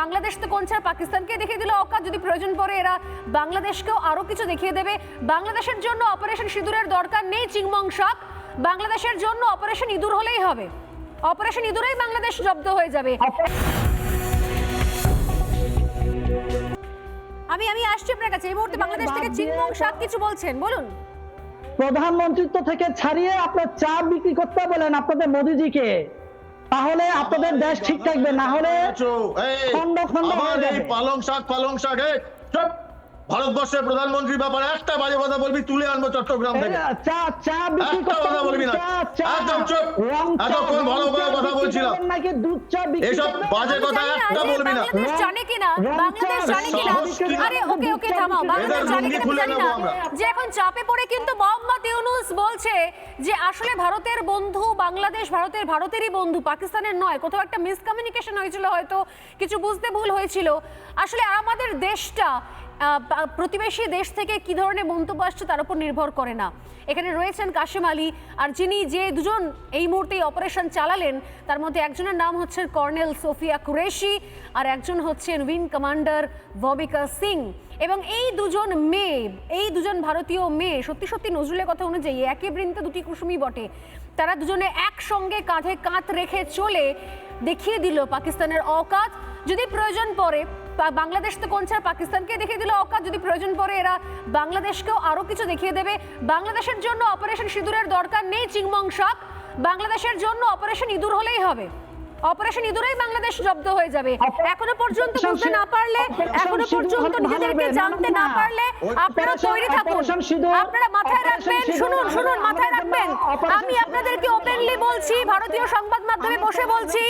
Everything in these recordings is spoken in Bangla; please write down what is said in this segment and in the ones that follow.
বাংলাদেশ তো কোন ছাড়া পাকিস্তানকে দেখিয়ে দিল অকাত। যদি প্রয়োজন পড়ে এরা বাংলাদেশকেও আরও কিছু দেখিয়ে দেবে। বাংলাদেশের জন্য অপারেশন সিঁদুরের দরকার নেই চিংমং শাক। বাংলাদেশের জন্য অপারেশন ইঁদুর হলেই হবে। অপারেশন ইঁদুরেই বাংলাদেশ জব্দ হয়ে যাবে। আমি আমি আসছি আপনার কাছে। এই মুহূর্তে বাংলাদেশ থেকে চিংমং শাক কিছু বলছেন বলুন। প্রধানমন্ত্রীত্ব থেকে ছাড়িয়ে আপনার চা বিক্রি করতে বলেন আপনাদের মোদিজিকে। তাহলে আপনাদের দেশ ঠিক থাকবে না হলে খন্ড খন্ড পালং শাক পালং শাক! ভারতবর্ষের প্রধানমন্ত্রীর ব্যাপারে একটা বাজে কথা বলবি তুলে আনব চট্টগ্রাম থেকে চা চা একটা কথা বলবি না। চা একদম চুপ। এতক্ষণ ভালো করে কথা বলছিলাম। করবেন? বাজে কথা একটা বলবি না জানে কিনা বাংলাদেশ জানে কিনা সাহস কি না? আরে ওকে ওকে থামাও বাংলাদেশ জানে কিনা আমি খুলে জানি নেব না আমরা। যে এখন চাপে পড়ে কিন্তু মোহাম্মদ ইউনুস বলছে যে আসলে ভারতের বন্ধু বাংলাদেশ ভারতের ভারতেরই বন্ধু পাকিস্তানের নয় কোথাও একটা মিসকমিউনিকেশন হয়েছিল হয়তো কিছু বুঝতে ভুল হয়েছিল আসলে আমাদের দেশটা প্রতিবেশী দেশ থেকে কি ধরনের মন্তব্য আসছে তার উপর নির্ভর করে না। এখানে রয়েছেন কাশেম আলী আর যিনি যে দুজন এই মুহূর্তে অপারেশন চালালেন, তার মধ্যে একজনের নাম হচ্ছে কর্নেল সোফিয়া কুরেশি আর একজন হচ্ছেন উইং কমান্ডার ভবিকা সিং। এবং এই দুজন মেয়ে, এই দুজন ভারতীয় মেয়ে, সত্যি সত্যি নজরুলের কথা অনুযায়ী একই বৃন্তে দুটি কুসুমই বটে। তারা দুজনে একসঙ্গে কাঁধে কাঁধ রেখে চলে দেখিয়ে দিল পাকিস্তানের অকাত। যদি প্রয়োজন পড়ে বাংলাদেশ তো কোন ছাড়া পাকিস্তানকে দেখিয়ে দিল অকাত। যদি প্রয়োজন পড়ে, এরা বাংলাদেশকেও আরও কিছু দেখিয়ে দেবে। বাংলাদেশের জন্য অপারেশন সিঁদুরের দরকার নেই, চিংমং শাক। বাংলাদেশের জন্য অপারেশন ইঁদুর হলেই হবে। অপারেশন ইঁদুরেই বাংলাদেশ জব্দ হয়ে যাবে। এখনও পর্যন্ত বুঝতে না পারলে এখনও পর্যন্ত নিজেদেরকে জানতে না পারলে আপনারা তৈরি থাকুন। আপনারা মাথায় রাখবেন শুনুন শুনুন মাথায় রাখবেন। আমি আপনাদেরকে ওপেনলি বলছি ভারতীয় সংবাদ মাধ্যমে বসে বলছি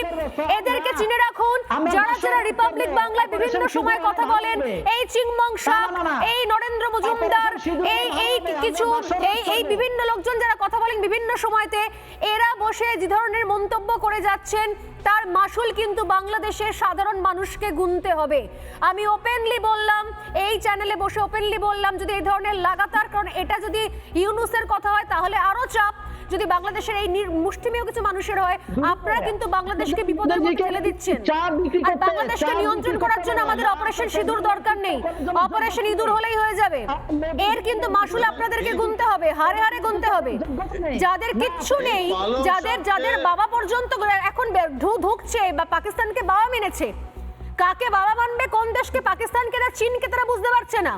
এদেরকে চিনে রাখুন যারা যারা রিপাবলিক বাংলায় বিভিন্ন সময় কথা বলেন এই চিংমং শাক এই নরেন্দ্র মজুমদার এই এই কিছু এই এই বিভিন্ন লোকজন যারা কথা বলেন বিভিন্ন সময়তে এরা বসে যে ধরনের মন্তব্য করে যাচ্ছেন তার মাসুল কিন্তু বাংলাদেশের সাধারণ মানুষকে গুনতে হবে। আমি ওপেনলি বললাম চ্যানেলে বসে ওপেনলি বললাম যদি এই ধরনের লাগাতার কারণ এটা যদি ইউনুসের কথা হয় তাহলে আরও চাপ। যদি বাংলাদেশের এই মুষ্টিমেয় কিছু মানুষের হয় আপনারা কিন্তু বাংলাদেশকে বিপদের মধ্যে ফেলে দিচ্ছেন। আর বাংলাদেশকে নিয়ন্ত্রণ করার জন্য আমাদের অপারেশন সিঁদুর দরকার নেই। অপারেশন ইঁদুর হলেই হয়ে যাবে। এর কিন্তু মাসুল আপনাদেরকে গুনতে হবে হারে হারে গুনতে হবে। যাদের কিচ্ছু নেই যাদের যাদের বাবা পর্যন্ত এখন ঢুকছে বা পাকিস্তানকে বাবা মেনেছে কাকে বাবা মানবে কোন দেশকে পাকিস্তানকে না চীনকে তারা বুঝতে পারছে না।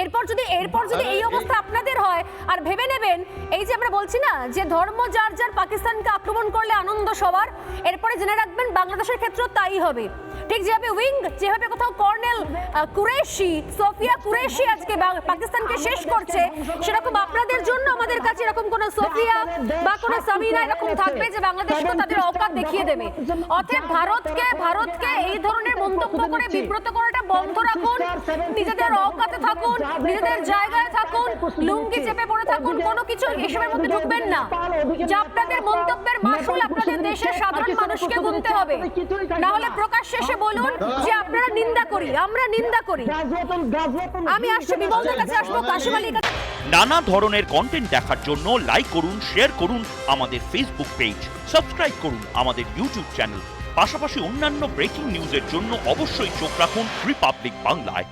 এরপর যদি এরপর যদি এই অবস্থা আপনাদের হয় আর ভেবে নেবেন এই যে আমরা বলছি না যে ধর্ম যার যার পাকিস্তানকে আনন্দ সবার। এরপরে জেনে রাখবেন বাংলাদেশের ক্ষেত্রেও তাই হবে। ঠিক যেভাবে উইং, যেভাবে কোথাও কর্নেল কুরেশি, সোফিয়া কুরেশি আজকে পাকিস্তানকে শেষ করছে, সেরকম আপনাদের জন্য আমাদের কাছে এরকম কোনো সোফিয়া বা কোনো সামিনা এরকম থাকবে যে বাংলাদেশকে তাদের অকাত দেখিয়ে দেবে। অতএব ভারতকে ভারতকে এই ধরনের মন্তব্য করে বিব্রত করাটা বন্ধ রাখুন, নিজেদের অকাতে থাকুন, নিজেদের জায়গায় থাকুন, লুঙ্গি চেপে পড়ে থাকুন, কোনো কিছু এসবের মধ্যে ঢুকবেন না। যে আপনাদের মন্তব্যের মাসুল আপনাদের দেশের সাধারণ মানুষকে গুনতে হবে। না। হলে প্রকাশ্যে এসে বলুন যে আপনারা নিন্দা করি আমরা নিন্দা করি। আমি আসছি বিমলদের কাছে আসব কাশিম আলীর কাছে। নানা ধরনের কন্টেন্ট দেখার জন্য লাইক করুন শেয়ার করুন আমাদের ফেসবুক পেজ সাবস্ক্রাইব করুন আমাদের ইউটিউব চ্যানেল পাশাপাশি অন্যান্য ব্রেকিং নিউজের জন্য অবশ্যই চোখ রাখুন রিপাবলিক বাংলায়